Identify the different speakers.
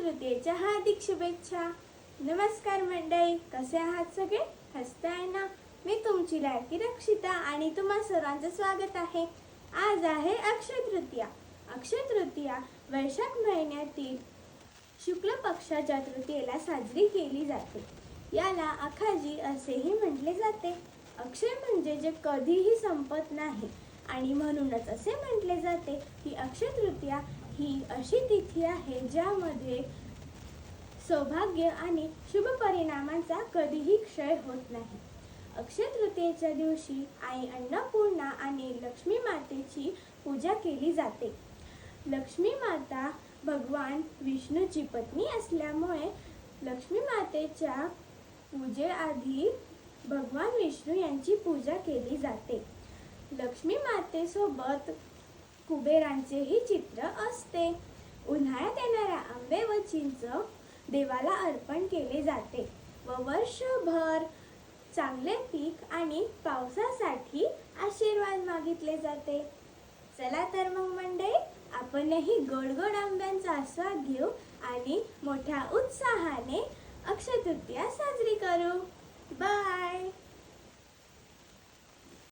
Speaker 1: तृतीयेच्या हार्दिक शुभेच्छा. नमस्कार मंडळी कसे आहात सगळे? हसताय ना? मी तुमची लाडकी रक्षिता आणि तुम्हा सर्वांचं स्वागत आहे. आज आहे अक्षय तृतीया. अक्षय तृतीया वैशाख महिन्यातील शुक्ल पक्षाच्या तृतीयेला साजरी केली जाते. याला अखाजी असेही म्हटले जाते. अक्षय म्हणजे जे कधीही संपत नाही. आणि म्हणूनच असे म्हटले जाते की अक्षय तृतीया ही अशी तिथी आहे ज्यामध्ये सौभाग्य आणि शुभ परिणामांचा कधीही क्षय होत नाही. अक्षय तृतीयेच्या दिवशी आई अन्नपूर्णा आणि लक्ष्मी मातेची पूजा केली जाते. लक्ष्मी माता भगवान विष्णूची पत्नी असल्यामुळे लक्ष्मी मातेच्या पूजेआधी भगवान विष्णू यांची पूजा केली जाते. लक्ष्मी मातेसोबत कुबेरांचेही चित्र असते. उन्हाळ्यात येणाऱ्या आंबे व चिंच देवाला अर्पण केले जाते व वर्षभर चांगले पीक आणि पावसासाठी आशीर्वाद मागितले जाते. चला तर मग मंडळी आपणही गोड गोड आंब्यांचा आस्वाद घेऊ आणि मोठ्या उत्साहाने अक्षय तृतीया साजरी करू. बाय!